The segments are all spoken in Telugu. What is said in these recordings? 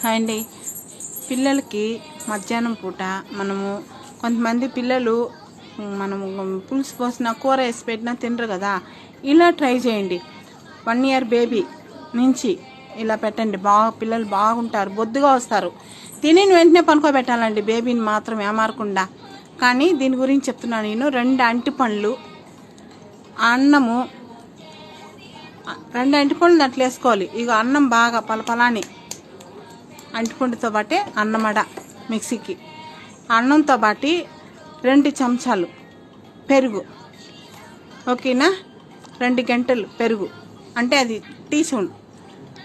హాయ్ అండి పిల్లలకి మధ్యాహ్నం పూట మనము కొంతమంది పిల్లలు మనము పులుసు పోసిన కూర వేసి పెట్టినా తినరు కదా. ఇలా ట్రై చేయండి. వన్ ఇయర్ బేబీ నుంచి ఇలా పెట్టండి. బాగా పిల్లలు బాగుంటారు బొద్దుగా వస్తారు. తినిన వెంటనే పనుకోబెట్టాలండి బేబీని మాత్రం ఏమారకుండా కానీ దీని గురించి చెప్తున్నాను నేను. రెండు అంటి పండ్లు అన్నము రెండు అంటిపండ్లు దాంట్లో వేసుకోవాలి. ఇక అన్నం బాగా పలపలాని. అంటిపండుతో పాటే అన్నమడ మిక్సీకి. అన్నంతో పాటి రెండు చెంచాలు పెరుగు. ఓకేనా? రెండు గంటలు పెరుగు. అంటే అది టీ స్పూన్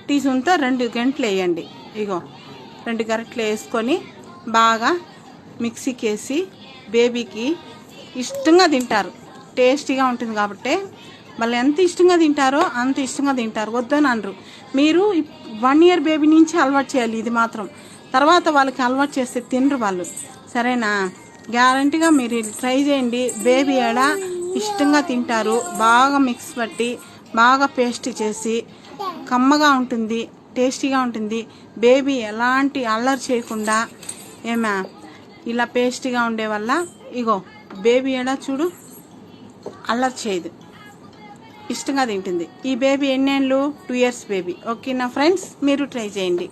టీ స్పూన్తో రెండు గంటలు వేయండి. ఇగో రెండు గంటలు వేసుకొని బాగా మిక్సీకి వేసి బేబీకి ఇష్టంగా తింటారు. టేస్టీగా ఉంటుంది కాబట్టి వాళ్ళు ఎంత ఇష్టంగా తింటారో అంత ఇష్టంగా తింటారు. వద్దని అనరు. మీరు వన్ ఇయర్ బేబీ నుంచి అలవాటు చేయాలి ఇది మాత్రం. తర్వాత వాళ్ళకి అలవాటు చేస్తే తినరు వాళ్ళు. సరేనా? గ్యారంటీగా మీరు ట్రై చేయండి. బేబీ ఏడ ఇష్టంగా తింటారు. బాగా మిక్స్ పట్టి బాగా పేస్ట్ చేసి కమ్మగా ఉంటుంది టేస్టీగా ఉంటుంది. బేబీ ఎలాంటి అల్లరి చేయకుండా ఏమా? ఇలా పేస్టీగా ఉండే వల్ల ఇగో బేబీ ఏడా చూడు అల్లరి చేయదు. ఇష్టంగా తింటుంది. ఈ బేబీ ఎన్నేళ్ళు టూ ఇయర్స్ బేబీ ఓకేనా ఫ్రెండ్స్ మీరు ట్రై చేయండి.